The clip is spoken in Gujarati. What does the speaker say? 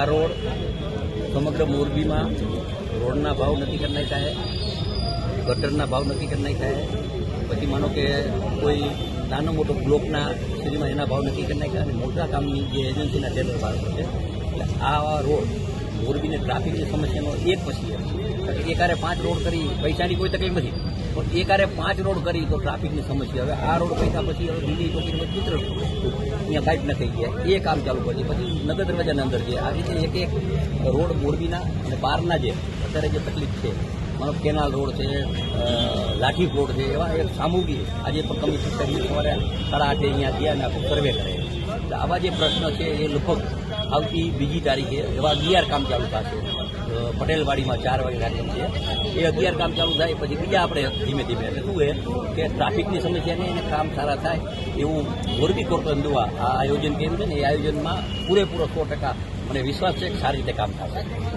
આ રોડ સમગ્ર મોરબીમાં રોડના ભાવ નક્કી કરી નાખ્યા છે ગટરના ભાવ નક્કી કરી નાખ્યા છે પછી માનો કે કોઈ નાનો મોટો બ્લોકના સુધીમાં એના ભાવ નક્કી કરી નાખ્યા અને મોટા કામની જે એજન્સીના ટેન્ડર ભાવ છે. એટલે આ રોડ મોરબીને ટ્રાફિકની સમસ્યાનો એક પછી એક એકારે પાંચ રોડ કરી, પૈસાની કોઈ તકલીફ નથી. પણ એકારે પાંચ રોડ કરી તો ટ્રાફિકની સમસ્યા. હવે આ રોડ પૈસા પછી હવે દિલ્હી ચોકીનો ચિત્ર અહીંયા કાંઈક ન થઈ ગયા. એ કામ ચાલુ કરી પછી નગર દરવાજાના અંદર છે આ રીતે એક એક રોડ મોરબીના અને બહારના જે અત્યારે જે તકલીફ છે, મતલબ કેનાલ રોડ છે લાઠી રોડ છે, એવા એક સામૂહિક આજે પણ કમિશન કરી સવારે સાડા આઠે અહીંયા ગયા અને આખું સર્વે કરે. એટલે આવા જે પ્રશ્ન છે એ લગભગ આવતી બીજી તારીખે એવા બીઆર કામ ચાલુ થશે. પટેલવાડીમાં ચાર વાગે કાર્યક્રમ છે એ અગિયાર કામ ચાલુ થાય, પછી બીજા આપણે ધીમે ધીમે એટલે શું એ કે ટ્રાફિકની સમસ્યા નહીં અને કામ સારા થાય એવું મોરબી કોર્પોરેશન દ્વારા આ આયોજન કર્યું છે ને, એ આયોજનમાં પૂરેપૂરો સો ટકા મને વિશ્વાસ છે કે સારી રીતે કામ થશે